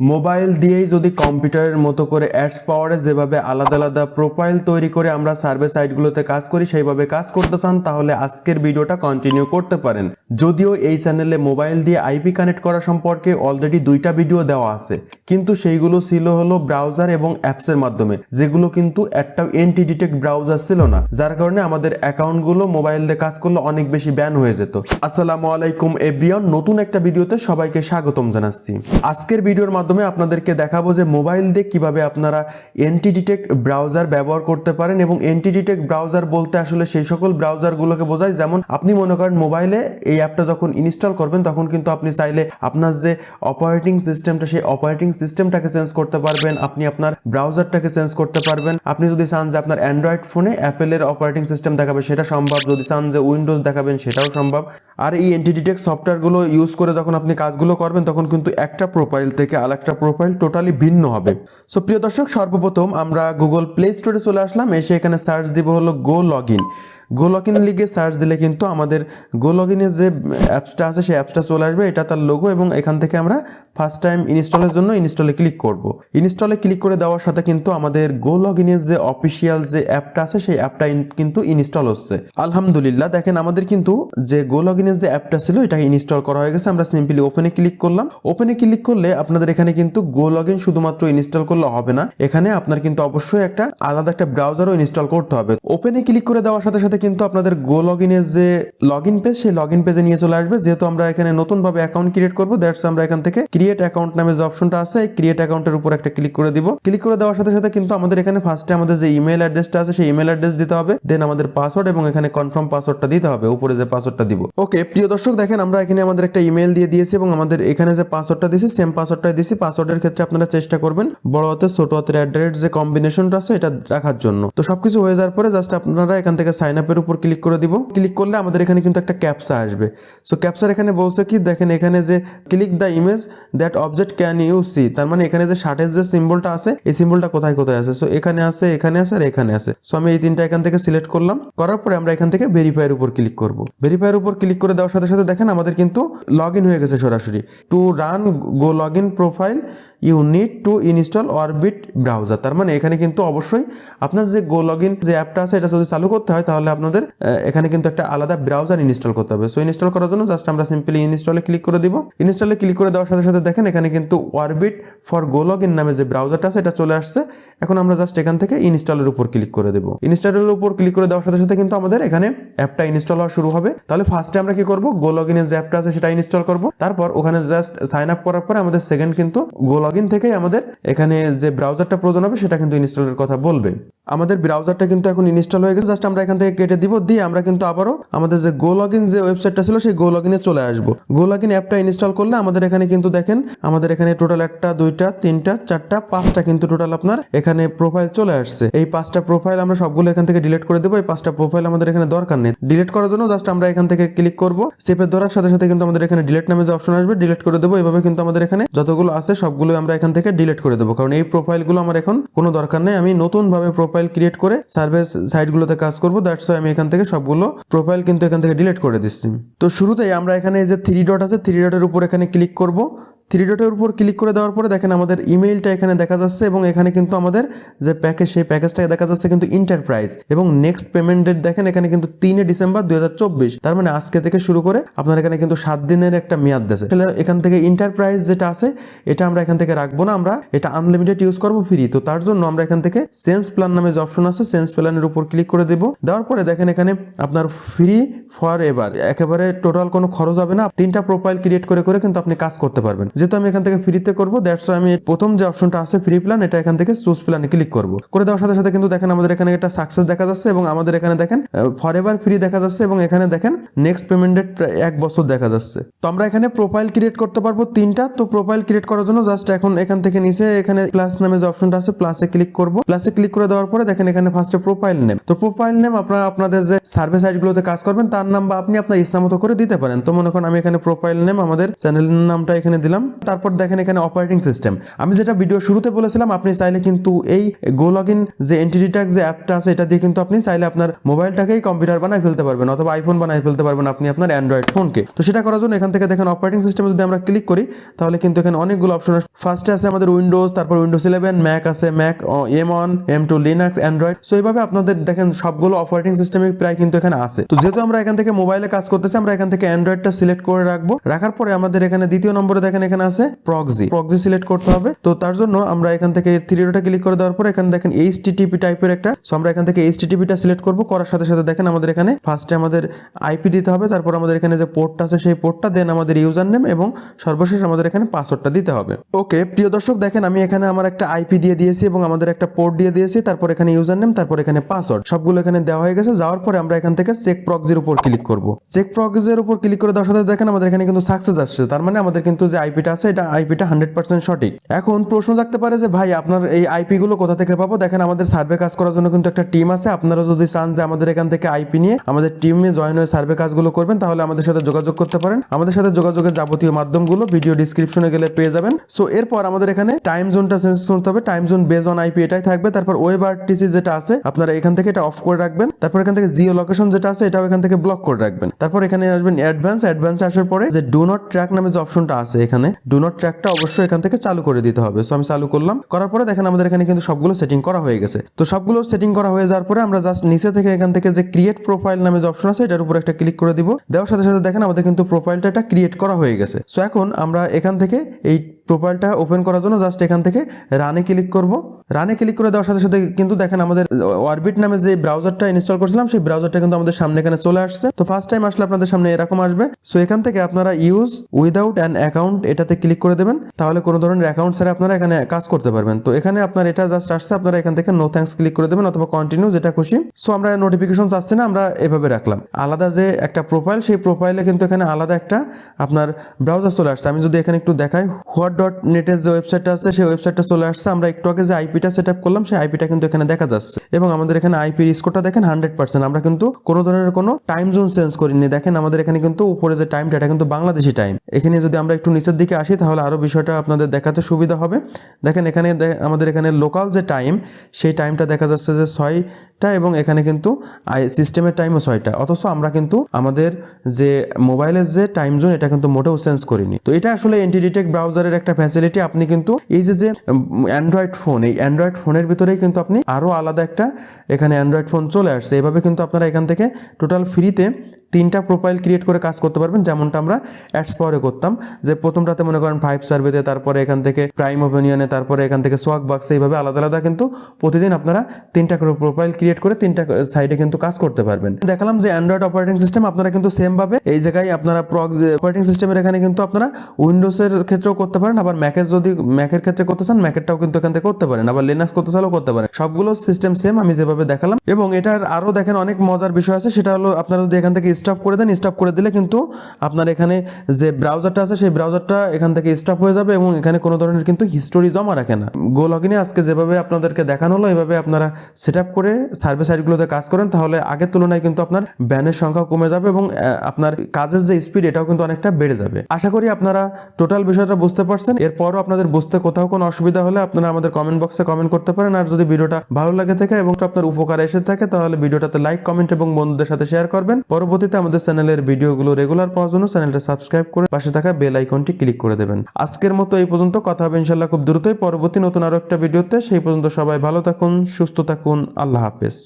Mobile দিয়েই যদি কম্পিউটারের মতো করে অ্যাডস পাওয়ারে যেভাবে আলাদা আলাদা প্রোফাইল তৈরি করে আমরা সার্ভে সাইটগুলোতে কাজ করি, সেইভাবে কাজ করতে চান, তাহলে আজকের ভিডিওটা কন্টিনিউ করতে পারেন। যদিও এই চ্যানেলে মোবাইল দিয়ে আইপি কানেক্ট করা সম্পর্কে অলরেডি দুইটা ভিডিও দেওয়া আছে। কিন্তু সেইগুলো ছিল হলো ব্রাউজার এবং অ্যাপসের মাধ্যমে, যেগুলো কিন্তু একটা এন্টি ডিটেক্ট ব্রাউজার ছিল না, যার কারণে আমাদের অ্যাকাউন্টগুলো মোবাইল দিয়ে কাজ করলে অনেক বেশি ব্যান হয়ে যেত। আসসালামু আলাইকুম, এভরিওয়ান, নতুন একটা ভিডিওতে সবাইকে স্বাগতম জানাচ্ছি। আজকের ভিডিওর মাধ্যমে আপনাদেরকে দেখাবো যে মোবাইল দিয়ে কীভাবে আপনারা এন্টি ডিটেক্ট ব্রাউজার ব্যবহার করতে পারেন এবং এন্টি ডিটেক্ট ব্রাউজার বলতে আসলে সেই সকল ব্রাউজারগুলোকে বোঝায়। যেমন আপনি মনে করেন মোবাইলে এই অ্যাপটা যখন ইনস্টল করবেন, তখন কিন্তু আপনি চাইলে আপনার যে অপারেটিং সিস্টেমটা সেই অপারেটিং সিস্টেমটাকে চেঞ্জ করতে পারবেন। আপনি আপনার ব্রাউজারটাকে চেঞ্জ করতে পারবেন। আপনি যদি চান যে আপনার অ্যান্ড্রয়েড ফোনে অ্যাপেলের অপারেটিং সিস্টেম দেখাবে, সেটা সম্ভব। যদি চান যে উইন্ডোজ দেখাবেন, সেটাও সম্ভব। আর এই এন্টিডিটেক সফটওয়্যারগুলো ইউজ করে যখন আপনি কাজগুলো করবেন, তখন কিন্তু একটা প্রোফাইল থেকে আরেকটা প্রোফাইল টোটালি ভিন্ন হবে। সো প্রিয় দর্শক, সর্বপ্রথম আমরা গুগল প্লে স্টোরে চলে আসলাম। এসে এখানে সার্চ দিব হলো go log in go in লিগে সার্চ দিলে কিন্তু আমাদের গো লগ যে অ্যাপসটা আছে, সেই অ্যাপসটা চলে আসবে। এটা তার লোগো এবং এখান থেকে আমরা ফার্স্ট টাইম ইনস্টলের জন্য ইনস্টলে ক্লিক করব। ইনস্টলে ক্লিক করে দেওয়ার সাথে কিন্তু আমাদের গো লগ যে অফিসিয়াল যে অ্যাপটা আছে, সেই অ্যাপটা কিন্তু ইনস্টল হচ্ছে। আলহামদুলিল্লাহ, দেখেন আমাদের কিন্তু যে গো লগ যে অ্যাপটা ছিল, এটা ইনস্টল করা হয়ে গেছে। আমরা সিম্পলি ওপেনে ক্লিক করলাম। ওপেনে ক্লিক করলে আপনাদের এখানে কিন্তু গো ইন শুধুমাত্র ইনস্টল করলে হবে না। এখানে আপনার কিন্তু অবশ্যই একটা আলাদা একটা ব্রাউজারও ইনস্টল করতে হবে। ওপেনে ক্লিক করে দেওয়ার সাথে সাথে কিন্তু আপনাদের গো লগ ইনের যে লগ ইন পেজ সেই লগ ইন পেজে নিয়ে চলে আসবে। যেহেতু আমরা এখানে নতুন ভাবে অ্যাকাউন্ট ক্রিয়েট করব দ্যাটস আমরা এখান থেকে ক্রিয়েট অ্যাকাউন্ট নামে যে অপশনটা আছে, এই ক্রিয়েট অ্যাকাউন্টের উপর একটা ক্লিক করে দিব। ক্লিক করে দেওয়ার সাথে সাথে কিন্তু আমাদের এখানে ফার্স্টে আমাদের যে ইমেল অ্যাড্রেসটা আছে, সেই ইমেল অ্যাড্রেস দিতে হবে। দেন আমাদের পাসওয়ার্ড এবং এখানে কনফার্ম পাসওয়ার্ডটা দিতে হবে, উপরে যে পাসওয়ার্ডটা দিব। ওকে প্রিয় দর্শক, দেখেন আমরা এখানে আমাদের একটা ইমেল দিয়ে দিয়েছি এবং আমাদের এখানে যে পাসওয়ার্ডটা দিয়েছি সেম পাসওয়ার্ডটাই দিয়েছি। পাসওয়ার্ডের ক্ষেত্রে আপনারা চেষ্টা করবেন বড় হাতের, ছোট হাতের অ্যাট যে কম্বিনেশনটা আছে, এটা রাখার জন্য। তো সবকিছু হয়ে যাওয়ার পরে জাস্ট আপনারা এখান থেকে সাইন আপের উপর ক্লিক করে দিব। ক্লিক করলে আমাদের এখানে কিন্তু একটা ক্যাপসা আসবে। সো ক্যাপসার এখানে বলছে কি, দেখেন এখানে যে click the image that object can you see তার মানে এখানে যে শার্টের যে সিম্বলটা আছে, এই সিম্বলটা কোথায় কোথায় আছে? সো এখানে আছে এখানে আছে, আর এখানে আছে। সো আমি এই তিনটা এখান থেকে সিলেক্ট করলাম। করার পরে আমরা এখান থেকে ভেরিফাইয়ের উপর ক্লিক করব। ভেরিফাইয়ের উপর ক্লিক করে দেওয়ার সাথে সাথে দেখেন আমাদের কিন্তু লগ হয়ে গেছে সরাসরি। To run go log in profile you need to install Orbit browser তার মানে এখানে কিন্তু অবশ্যই আপনার যে গো লগ ইন যে অ্যাপটা আছে, এটা যদি চালু করতে হয়, তাহলে আপনাদের এখানে কিন্তু একটা আলাদা ব্রাউজার ইনস্টল করতে হবে। সো ইনস্টল করার জন্য জাস্ট আমরা সিম্পলি ইনস্টলে ক্লিক করে দিব। ইনস্টলে ক্লিক করে দেওয়ার সাথে সাথে দেখেন, এখানে কিন্তু Orbit for go log in নামে যে ব্রাউজারটা আছে, এটা চলে আসছে। এখন আমরা জাস্ট এখান থেকে ইনস্টলের উপর ক্লিক করে দেবো। ইনস্টলের উপর ক্লিক করে দেওয়ার সাথে সাথে কিন্তু আমাদের এখানে অ্যাপটা ইনস্টল হওয়া শুরু হবে। তাহলে ফার্স্টে আমরা কি করব? গো লগ ইনের যে অ্যাপটা আছে, সেটা ইনস্টল করব। তারপর ওখানে জাস্ট সাইন আপ করার পরে আমাদের সেকেন্ড কিন্তু গো লগ ইন থেকেই আমাদের এখানে যে ব্রাউজারটা প্রয়োজন হবে সেটা কিন্তু ইনস্টলের কথা বলবে। আমাদের ব্রাউজারটা কিন্তু এখন ইনস্টল হয়ে গেছে। জাস্ট আমরা এখান থেকে কেটে দিব, দিয়ে আমরা কিন্তু আবারও আমাদের যে গো লগ যে ওয়েবসাইটটা ছিল, সেই গো লগ চলে আসব। গো লগ ইন অ্যাপটা ইনস্টল করলে আমাদের এখানে কিন্তু দেখেন, আমাদের এখানে টোটাল একটা, দুইটা, তিনটা, চারটা, পাঁচটা কিন্তু টোটাল আপনার এখানে প্রোফাইল চলে আসছে। এই পাঁচটা প্রোফাইল আমরা সবগুলো এখান থেকে ডিলিট করে দেবো। এই পাঁচটা প্রোফাইল আমাদের এখানে দরকার নেই। ডিলিট করার জন্য জাস্ট আমরা এখান থেকে ক্লিক করব। চেপে ধরার সাথে সাথে কিন্তু আমাদের এখানে ডিলিট নামে যে অপশন আসবে ডিলিট করে দেবো। এভাবে কিন্তু আমাদের এখানে যতগুলো আছে সবগুলো আমরা এখান থেকে ডিলিট করে দেবো। কারণ এই প্রোফাইলগুলো আমার এখন কোনো দরকার নেই। আমি নতুন ভাবে প্রোফাইল ক্রিয়েট করে সার্ভিস সাইটগুলোতে কাজ করব দ্যাটস আমি এখান থেকে সবগুলো প্রোফাইল কিন্তু এখান থেকে ডিলিট করে দিচ্ছি। তো শুরুতেই আমরা এখানে যে থ্রি ডট আছে থ্রি ডটের উপর এখানে ক্লিক করব। থ্রি ডটের উপর ক্লিক করে দেওয়ার পরে দেখেন আমাদের ইমেইলটা এখানে দেখা যাচ্ছে এবং এখানে কিন্তু আমাদের যে প্যাকেজ সেই প্যাকেজটা দেখা যাচ্ছে কিন্তু ইন্টারপ্রাইজ এবং নেক্সট পেমেন্ট ডেট দেখেন এখানে কিন্তু তিনে ডিসেম্বর দুই হাজার চব্বিশ। তার মানে আজকে থেকে শুরু করে আপনার এখানে কিন্তু সাত দিনের একটা মেয়াদ দেশে। তাহলে এখান থেকে ইন্টারপ্রাইজ যেটা আছে, এটা আমরা এখান থেকে রাখব না, আমরা এটা আনলিমিটেড ইউজ করব ফ্রি তো তার জন্য আমরা এখান থেকে সেন্স প্ল্যান নামে যে অপশন আছে সেন্স প্ল্যানের উপর ক্লিক করে দেবো। দেওয়ার পরে দেখেন এখানে আপনার ফ্রি ফর এভার একেবারে টোটাল কোনো খরচ হবে না। তিনটা প্রোফাইল ক্রিয়েট করে করে কিন্তু আপনি কাজ করতে পারবেন। যেহেতু আমি এখান থেকে ফ্রিতে করব দ্যাটস আমি প্রথম যে অপশনটা আছে ফ্রি প্ল্যান এটা এখান থেকে চুজ প্ল্যানে ক্লিক করব। করে দেওয়ার সাথে সাথে কিন্তু দেখেন আমাদের এখানে একটা সাকসেস দেখা যাচ্ছে এবং আমাদের এখানে দেখেন ফর এভার ফ্রি দেখা যাচ্ছে এবং এখানে দেখেন নেক্সট পেমেন্ট ডেট এক বছর দেখা যাচ্ছে। তো আমরা এখানে প্রোফাইল ক্রিয়েট করতে পারব তিনটা। তো প্রোফাইল ক্রিয়েট করার জন্য জাস্ট এখন এখান থেকে নিচে এখানে প্লাস নামে যে অপশনটা আছে প্লাসে ক্লিক করব। প্লাসে ক্লিক করে দেওয়ার পরে দেখেন এখানে ফার্স্টে প্রোফাইল নেম তো প্রোফাইল নেম আপনারা আপনাদের যে সার্ভে সাইটগুলোতে কাজ করবেন, তার নাম বা আপনি আপনার ইচ্ছা মতো করে দিতে পারেন। তো মনে করেন আমি এখানে প্রোফাইল নেম আমাদের চ্যানেলের নামটা এখানে দিলাম। তারপর দেখেন এখানে অপারেটিং সিস্টেম আমি যেটা ভিডিও শুরুতে বলেছিলাম, আপনি চাইলে কিন্তু এই গো লগ ইন যে এন্টিটি ট্যাগ যে অ্যাপটা আছে, এটা দিয়ে কিন্তু আপনি চাইলে আপনার মোবাইলটাকেই কম্পিউটার বানায় ফেলতে পারবেন, অথবা আইফোন বানায় ফেলতে পারবেন আপনি আপনার অ্যান্ড্রয়েড ফোনকে তো সেটা করার জন্য এখান থেকে দেখেন অপারেটিং সিস্টেমে যদি আমরা ক্লিক করি, তাহলে কিন্তু এখানে অনেকগুলো অপশন আছে ফার্স্টে আছে আমাদের উইন্ডোজ তারপর উইন্ডোজ ইলেভেন ম্যাক আছে Mac M one M two Linux Android so এইভাবে আপনাদের দেখেন সবগুলো অপারেটিং সিস্টেমে প্রায় কিন্তু এখানে আছে। তো যেহেতু আমরা এখান থেকে মোবাইলে কাজ করতেছি, আমরা এখান থেকে অ্যান্ড্রয়েডটা সিলেক্ট করে রাখব। রাখার পরে আমাদের এখানে দ্বিতীয় নম্বরে দেখেন এখানে আছে প্রক্সি প্রক্সি সিলেক্ট করতে হবে। তো তার জন্য আমরা এখান থেকে থ্রি ডটে ক্লিক করে দেওয়ার পরে এখানে দেখেন এইচ টাইপের একটা। সো আমরা এখান থেকে এইচ টিটিপিটা সিলেক্ট করব। করার সাথে সাথে দেখেন আমাদের এখানে ফার্স্টে আমাদের আইপি দিতে হবে। তারপর আমাদের এখানে যে পোর্টটা আছে সেই পোর্টটা দেন আমাদের ইউজার নেম এবং সর্বশেষ আমাদের এখানে পাসওয়ার্ডটা দিতে হবে। ওকে প্রিয় দর্শক, দেখেন আমি এখানে আমার একটা আইপি দিয়ে দিয়েছি এবং আমাদের একটা পোর্ট দিয়ে দিয়েছি। তারপর এখানে ইউজার নেম তারপর এখানে পাসওয়ার্ড সবগুলো এখানে দেওয়া হয়ে গেছে। যাওয়ার পরে আমরা এখান থেকে চেক প্রক্সির উপর ক্লিক করব। চেক প্রক্সির উপর ক্লিক করে দেওয়ার সাথে দেখেন আমাদের এখানে কিন্তু সাকসেস আসছে। তার মানে আমাদের কিন্তু যে আইপিটা আছে, এটা আইপিটা হান্ড্রেড পার্সেন্ট সঠিক। এখন প্রশ্ন থাকতে পারে যে, ভাই, আপনার এই আইপি গুলো কোথা থেকে পাবো? দেখেন, আমাদের সার্ভে কাজ করার জন্য কিন্তু একটা টিম আছে। আপনারা যদি চান যে, আমাদের এখান থেকে আইপি নিয়ে আমাদের টিমে জয়েন হয়ে সার্ভে কাজগুলো করবেন, তাহলে আমাদের সাথে যোগাযোগ করতে পারেন। আমাদের সাথে যোগাযোগের যাবতীয় মাধ্যমগুলো ভিডিও ডিসক্রিপশনে গেলে পেয়ে যাবেন। সো এরপর আমাদের এখানে টাইম জোনটা চেঞ্জ করতে হবে। Time zone base on IP এটাই থাকবে। তারপর ওয়েব আরটিসি যেটা আছে, আপনারা এখান থেকে এটা অফ করে রাখবেন। তারপর এখান থেকে জিও লোকেশন যেটা আছে, এটাও এখান থেকে ব্লক করে রাখবেন। তারপর এখানে আসবেন অ্যাডভান্স অ্যাডভান্স আসার পরে যে ডু নট ট্র্যাক নামে যে অপশনটা আছে এখানে ডু নট ট্র্যাকটা অবশ্যই এখান থেকে চালু করে দিতে হবে। সো আমি চালু করলাম। করার পরে দেখেন আমাদের এখানে কিন্তু সবগুলো সেটিং করা হয়ে গেছে। তো সবগুলো সেটিং করা হয়ে যাওয়ার পরে আমরা জাস্ট নিচে থেকে এখান থেকে যে ক্রিয়েট প্রোফাইল নামে যে অপশন আছে, এটার উপর একটা ক্লিক করে দিব। দেওয়ার সাথে সাথে দেখেন আমাদের কিন্তু প্রোফাইলটা এটা ক্রিয়েট করা হয়ে গেছে। সো এখন আমরা এখান থেকে এই প্রোফাইলটা ওপেন করার জন্য জাস্ট এখান থেকে রানে ক্লিক করব। রানে ক্লিক করে দেওয়ার সাথে সাথে কিন্তু দেখেন আমাদের অরবিট নামে যে ব্রাউজারটা ইনস্টল করেছিলাম, সেই ব্রাউজারটা কিন্তু আমাদের সামনে এখানে চলে আসছে। তো ফার্স্ট টাইম আসলে আপনাদের সামনে এরকম আসবে। সো এখান থেকে আপনারা ইউজ উইদাউট অ্যান অ্যাকাউন্ট এটাতে ক্লিক করে দেবেন। তাহলে কোনো ধরনের অ্যাকাউন্ট ছাড়া আপনারা এখানে কাজ করতে পারবেন। তো এখানে আপনার এটা জাস্ট আসছে, আপনারা এখান থেকে নো থ্যাঙ্কস ক্লিক করে দেবেন অথবা কন্টিনিউ যেটা খুশি। সো আমরা নোটিফিকেশন আসছে না, আমরা এভাবে রাখলাম। আলাদা যে একটা প্রোফাইল সেই প্রোফাইলে কিন্তু এখানে আলাদা একটা আপনার ব্রাউজার চলে আসছে। আমি যদি এখানে একটু দেখাই হোয়াট ডট নেটের যে ওয়েবসাইটটা আছে, সেই ওয়েবসাইটটা চলে আসছে। আমরা একটু আগে যে আইপিটা সেট আপ করলাম, সেই আইপিটা কিন্তু এখানে দেখা যাচ্ছে। এবং আমাদের এখানে আইপির স্কোরটা দেখেন হান্ড্রেড পার্সেন্ট আমরা কিন্তু কোনো ধরনের কোনো টাইম জোন চেঞ্জ করিনি। দেখেন আমাদের এখানে কিন্তু উপরে যে টাইমটা এটা কিন্তু বাংলাদেশি টাইম এখানে যদি আমরা একটু নিচের দিকে আসি, তাহলে আরও বিষয়টা আপনাদের দেখাতে সুবিধা হবে। দেখেন এখানে আমাদের এখানে লোকাল যে টাইম সেই টাইমটা দেখা যাচ্ছে যে ছয়টা এবং এখানে কিন্তু সিস্টেমের টাইমও ছয়টা। অথচ আমরা কিন্তু আমাদের যে মোবাইলের যে টাইম জোন এটা কিন্তু মোটেও চেঞ্জ করিনি। তো এটা আসলে এন্টিডিটেক ব্রাউজারের একটা ফ্যাসিলিটি আপনি কিন্তু এই যে যে অ্যান্ড্রয়েড ফোন এই অ্যান্ড্রয়েড ফোনের ভিতরেই কিন্তু আপনি আরও আলাদা একটা এখানে অ্যান্ড্রয়েড ফোন চলে আসছে। এভাবে কিন্তু আপনারা এখান থেকে টোটাল ফ্রিতে তিনটা প্রোফাইল ক্রিয়েট করে কাজ করতে পারবেন, যেমনটা আমরা অ্যাডস পাওয়ারে করতাম। যে প্রথমটাতে মনে করেন ফাইভ সার্ভেতে তারপরে এখান থেকে প্রাইম ওপিনিয়নে তারপরে এখান থেকে সোয়াক বাক্সে এইভাবে আলাদা আলাদা কিন্তু প্রতিদিন আপনারা তিনটা প্রোফাইল ক্রিয়েট করে তিনটা সাইডে কিন্তু কাজ করতে পারবেন। দেখালাম যে অ্যান্ড্রয়েড অপারেটিং সিস্টেম আপনারা কিন্তু সেম ভাবে এই জায়গায় আপনারা প্রক্স অপারেটিং সিস্টেমের এখানে কিন্তু আপনারা উইন্ডোজের ক্ষেত্রেও করতে পারেন, আবার ম্যাকের যদি ম্যাকের ক্ষেত্রে করতে চান ম্যাকেরটাও কিন্তু এখান থেকে করতে পারেন, আবার লিনাক্স করতে চাইলেও করতে পারেন। সবগুলো সিস্টেম সেম আমি যেভাবে দেখালাম। এবং এটার আরও দেখেন অনেক মজার বিষয় আছে, সেটা হলো আপনারা যদি এখান থেকে স্টপ করে দেন স্টপ করে দিলে কিন্তু আপনার এখানে যে ব্রাউজারটা আছে, সেই ব্রাউজারটা এখান থেকে স্টপ হয়ে যাবে এবং এখানে কোনো ধরনের কিন্তু হিস্টোরি জমা রাখে না। গো লগিনে আজকে যেভাবে আপনাদেরকে দেখানো হলো, এভাবে আপনারা সেট আপ করে সার্ভে সাইটগুলোতে কাজ করেন, তাহলে আগের তুলনায় কিন্তু আপনার ব্যানের সংখ্যা কমে যাবে এবং আপনার কাজের যে স্পিড এটাও কিন্তু অনেকটা বেড়ে যাবে। আশা করি আপনারা টোটাল বিষয়টা বুঝতে পারছেন। এরপরও আপনাদের বুঝতে কোথাও কোনো অসুবিধা হলে আপনারা আমাদের কমেন্ট বক্সে কমেন্ট করতে পারেন। আর যদি ভিডিওটা ভালো লাগে থাকে এবং আপনার উপকার এসে থাকে, তাহলে ভিডিওটাতে লাইক কমেন্ট এবং বন্ধুদের সাথে শেয়ার করবেন। পরবর্তীতে আমাদের চ্যানেলের ভিডিওগুলো রেগুলার পাওয়ার জন্য চ্যানেলটা সাবস্ক্রাইব করে পাশে থাকা বেল আইকনটি ক্লিক করে দেবেন। আজকের মতো এই পর্যন্ত, কথা হবে ইনশাল্লাহ খুব দ্রুতই। পরবর্তী নতুন আরও একটা ভিডিওতে সেই পর্যন্ত সবাই ভালো থাকুন, সুস্থ থাকুন, আল্লাহ হাফেজ।